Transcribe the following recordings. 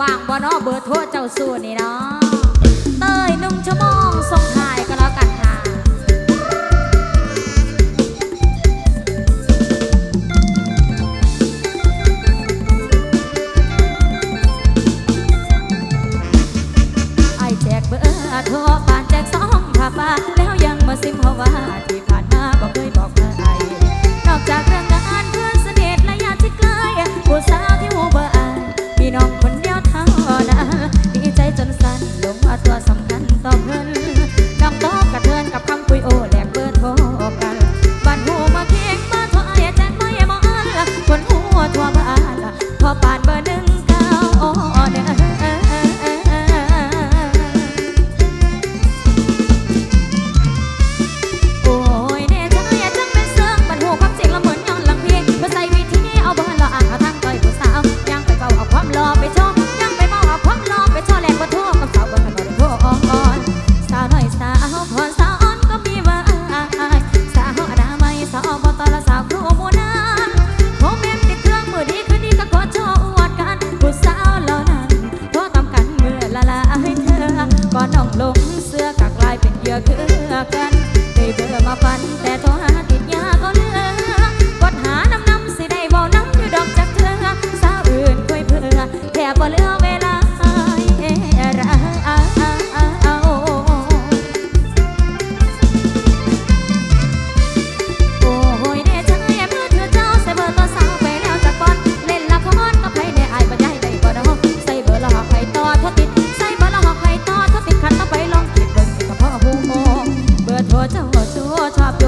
ว่างบ่นอเบอร์โทรเจ้าสู้นี่เนาะเต้ยหนุ่มชั่วโมงส่งถ่ายก็แล้วกันค่ะไอแจกเบอร์โทรปานแจกสองผ่าปาแล้วยังมาซิมเพราะว่าที่ผ่านมาบอกเคยบอกใครนอกจากเรื่องงานเพื่อนสนิทและญาติที่ใกล้ผู้สาวที่หูเบอร์อายมีน้องคน ตัวสำ ชอบ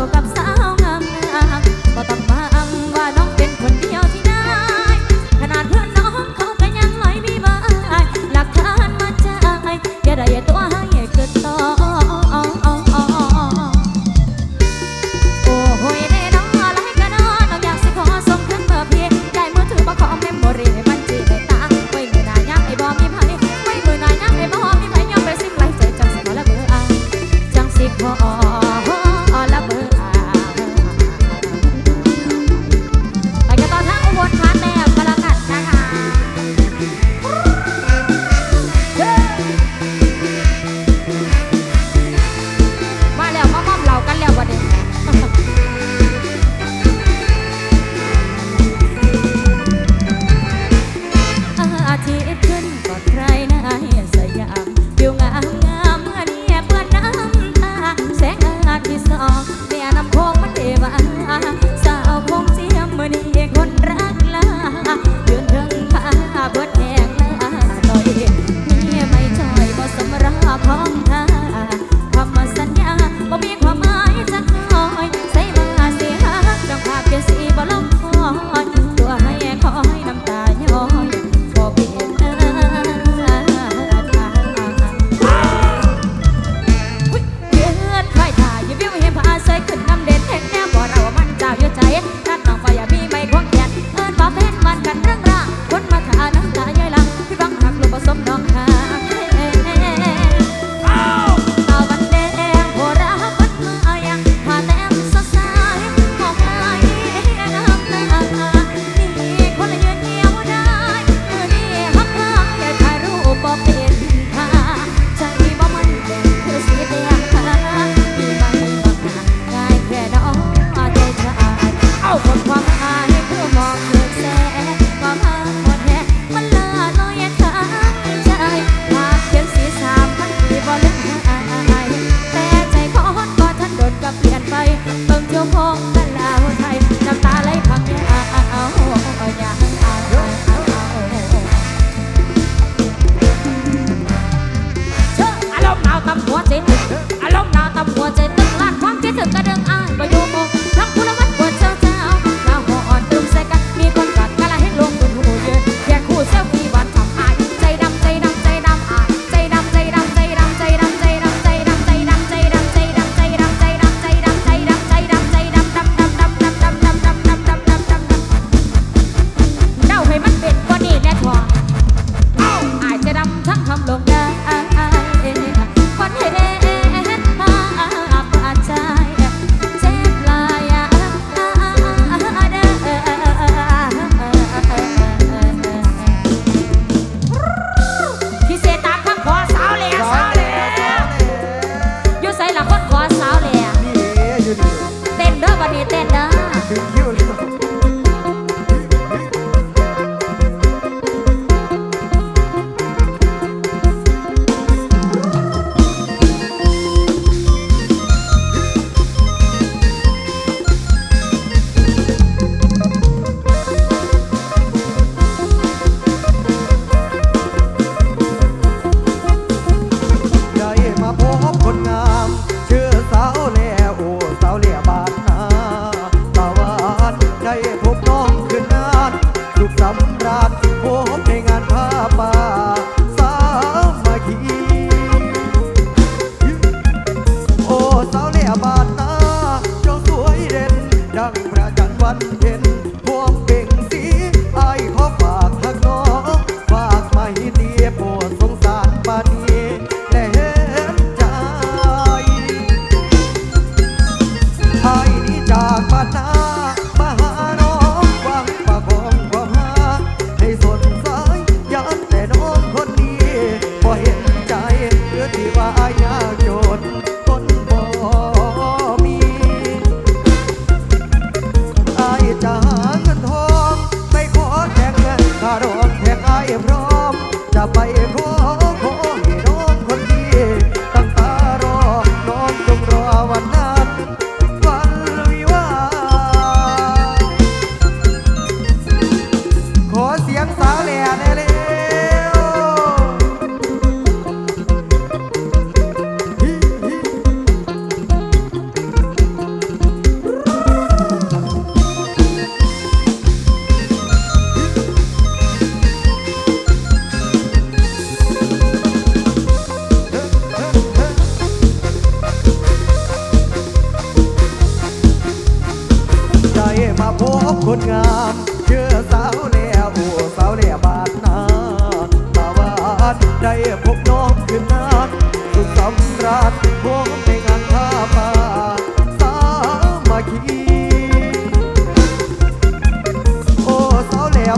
oh.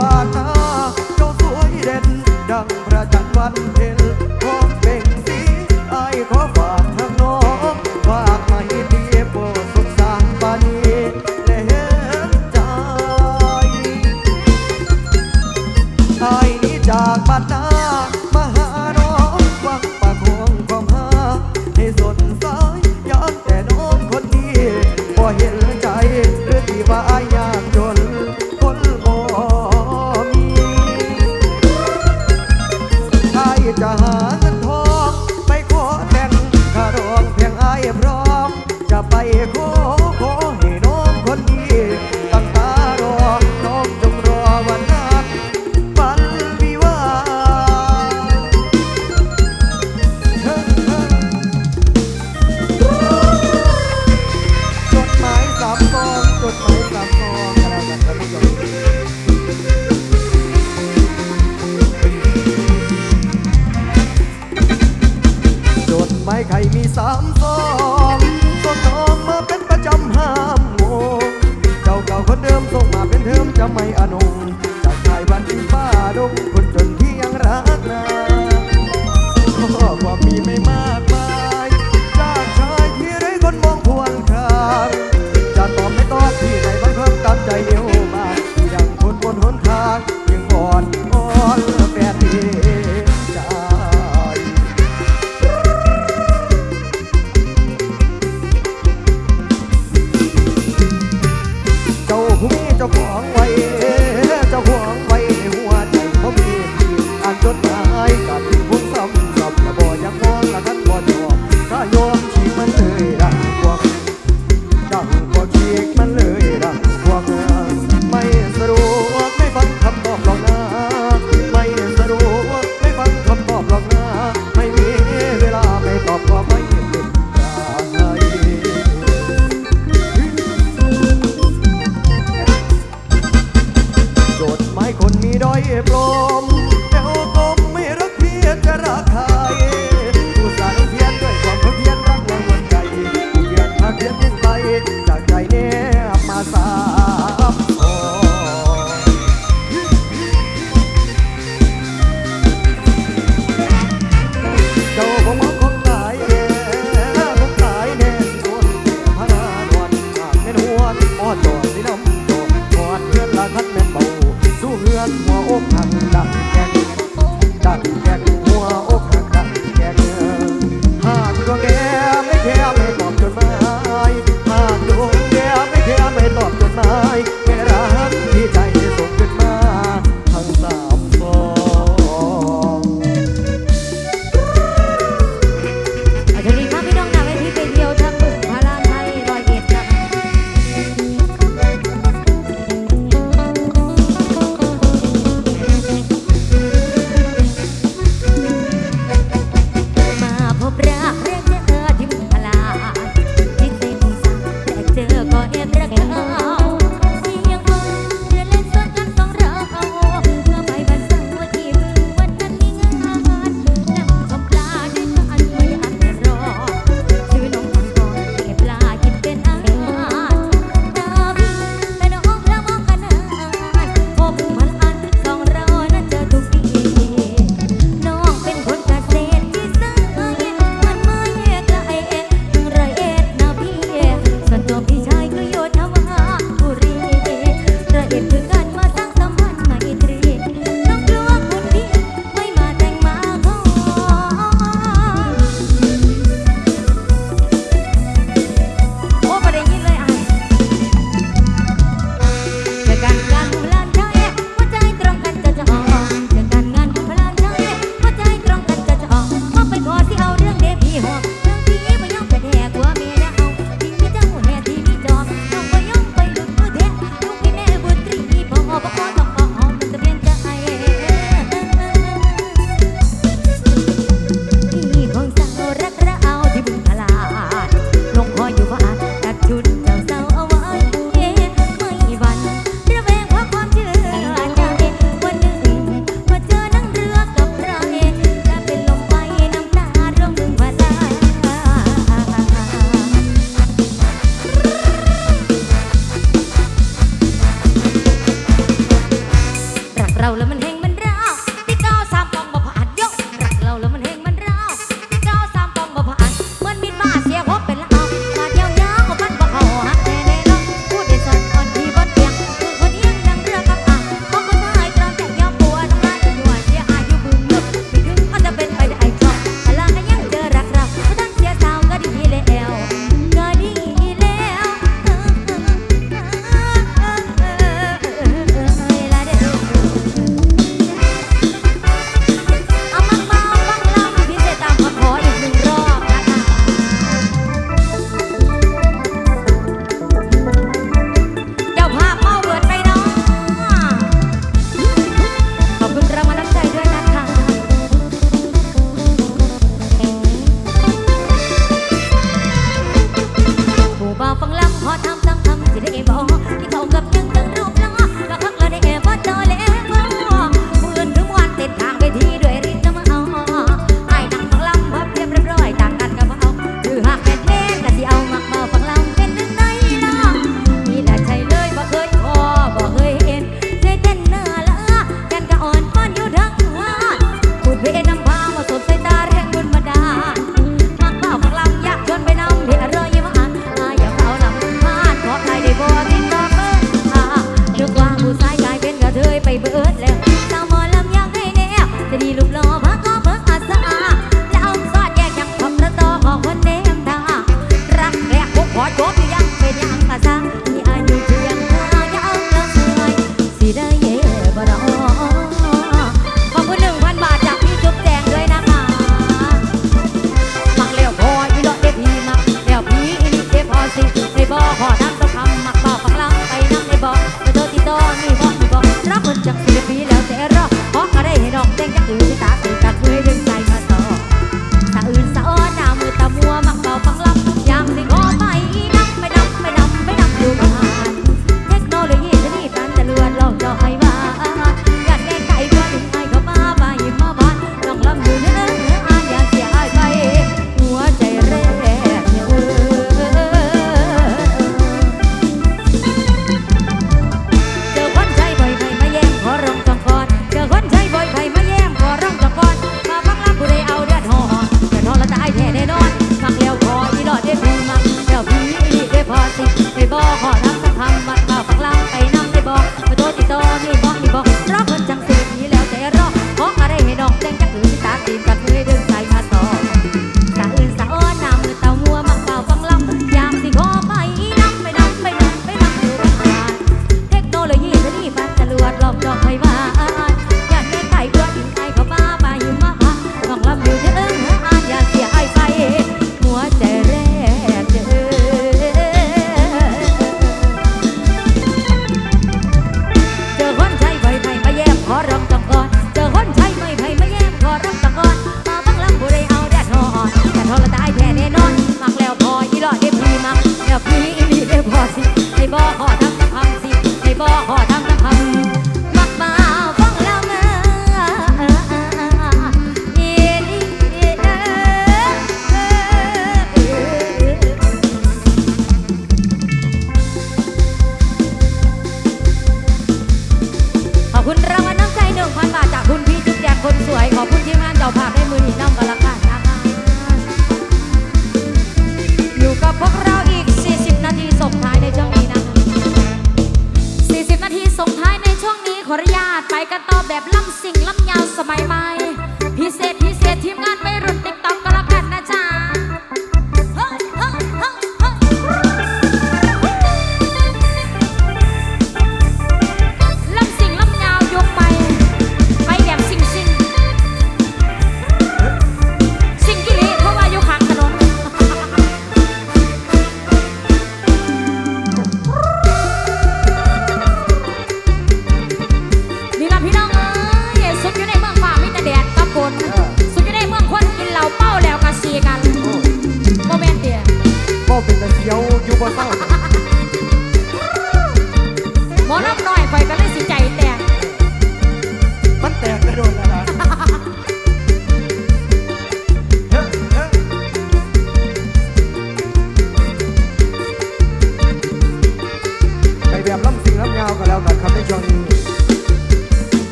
บ้านนาเจ้าสวยเด่น ดังพระจันทร์วันเพ็ญ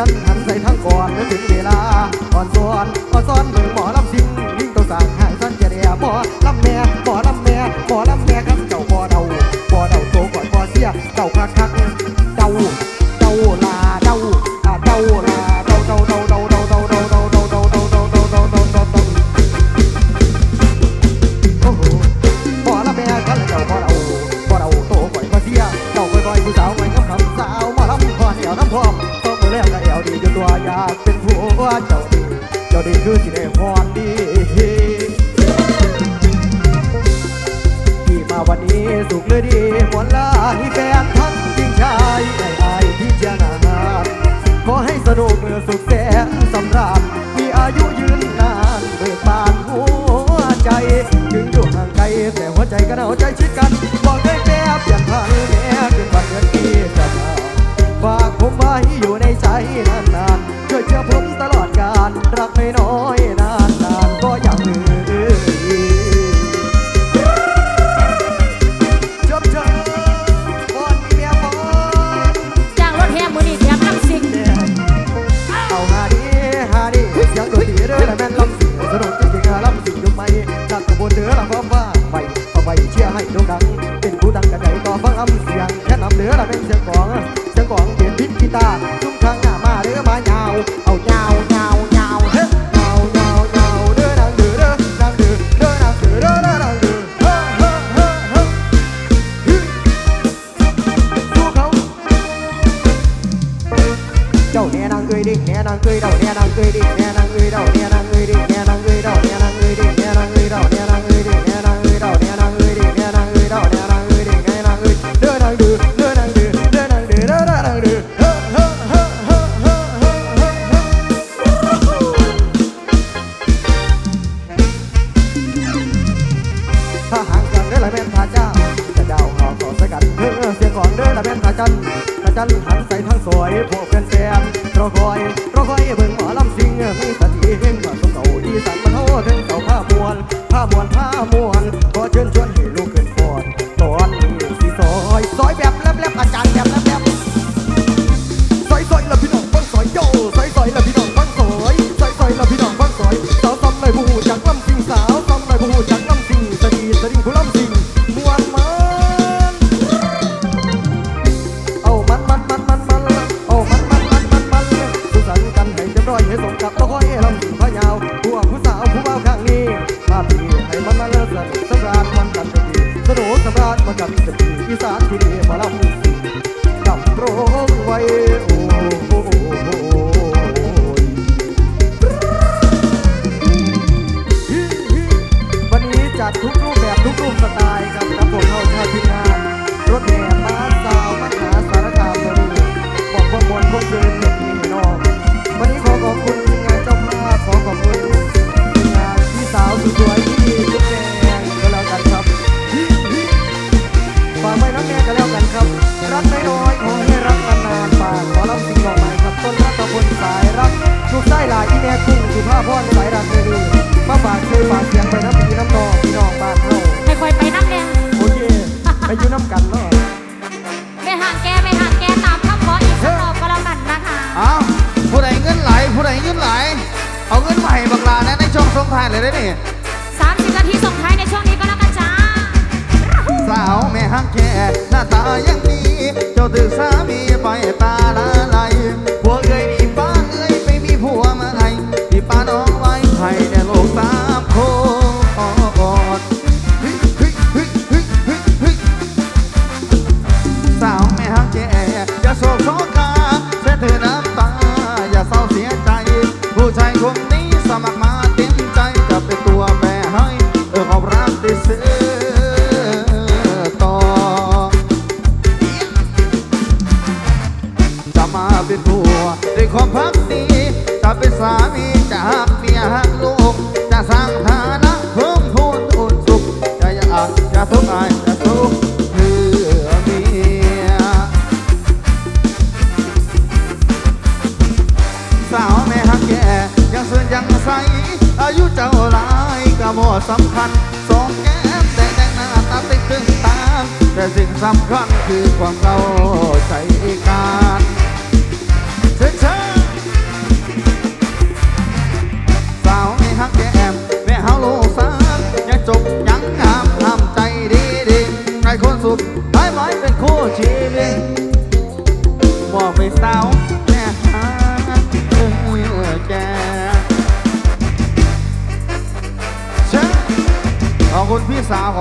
จันหันใส่ทั้งก ว่าเจ้า เจ้าดีคือสิได้หัว Never come แสนรอคอยรอคอยเบิ่งหมอลำสิงมีสติเฮงสมเก่าดีสานมาเท่าถึงเก่าผ้ามวนผ้ามวนผ้ามวน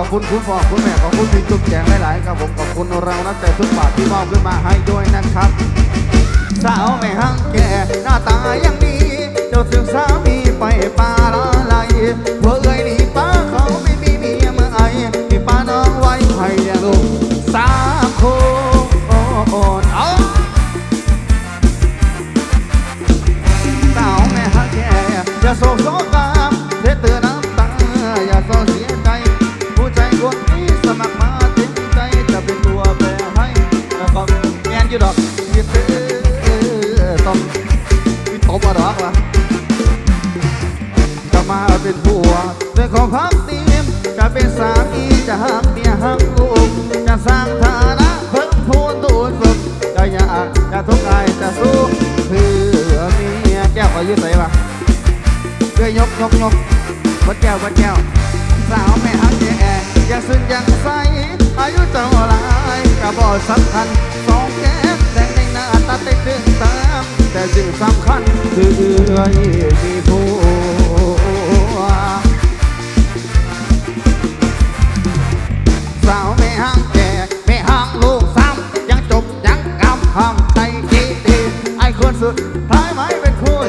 ขอบคุณคุณพ่อคุณแม่ขอบคุณที่จุ๊บแจงหลายๆครับผมขอบคุณเรานักแต่ทุกบาทที่มอบขึ้นมาให้ด้วยนะครับ สาวแม่ห้างแก่หน้าตายังดีเจ้าถึงสามีไปป่าละลาย คิออตองคิาดอละจะมาเป็นผัวเป็นของพักตีมจะเป็นสามีจะหักเมียหักลูกจะสร้างฐานะเพิ่งพูนตูนฝึกจอยากจทุกข์กจสู้เพื่อเมียแก้วขอยืดใส่ปะด้วยยกยกยกวัดแก้ววัดแก้วสาวแม่อักแย่อย่าซึ้งยังใสอายุเจ้าลายกระบอกสำคัญสองแก้ม ตัดติดตามแต่สิ่งสำคัญคือเอื้ยมีผัวสาวไม่ห้างแก่ไม่ห้างลูกซ้ำยังจบยังกำห้ามใจจีดีไอ้คนสุดท้ายไม่เป็นคู่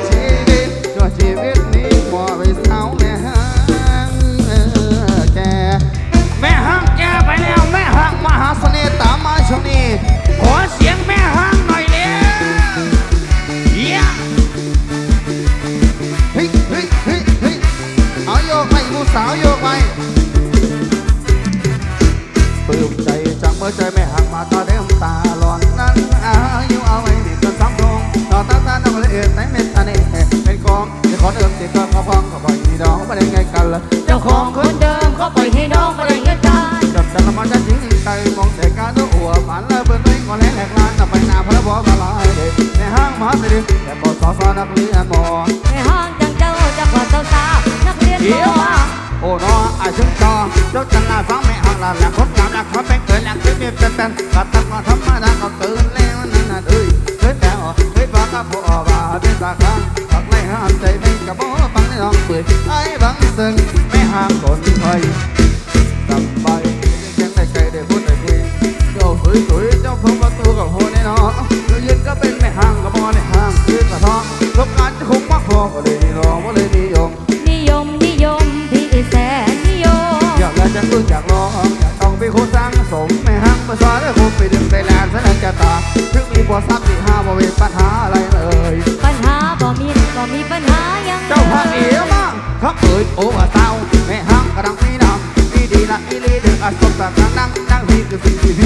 ห้างคนไทยกำไปแค่ในไกลได้พูดได้คุยเจ้าสวยสวยเจ้าพงประตูกับโหนแน่นอนเรายึดก็เป็นในห้างกับมอในห้างคือกระท้องรบการจะคงมากพอก็เลยนิยมก็เลยนิยม นิยมนิยมที่แสนนิยม อยากได้จังเพิ่งอยากลองอยากต้องไปโคสร้างสมแม่ห้างประสาได้คงไปดึงได้นานแสนจะตาถึงมีบ่ทราบที่ห้าบ่เป็นปัญหาอะไรเลย เขาเอ่ยโอ้อาเศร้แม่ห้างกระดังนี่น้องนี่ดีละอีลีเดือดสดแต่กระดังนั่งฮีคือสิ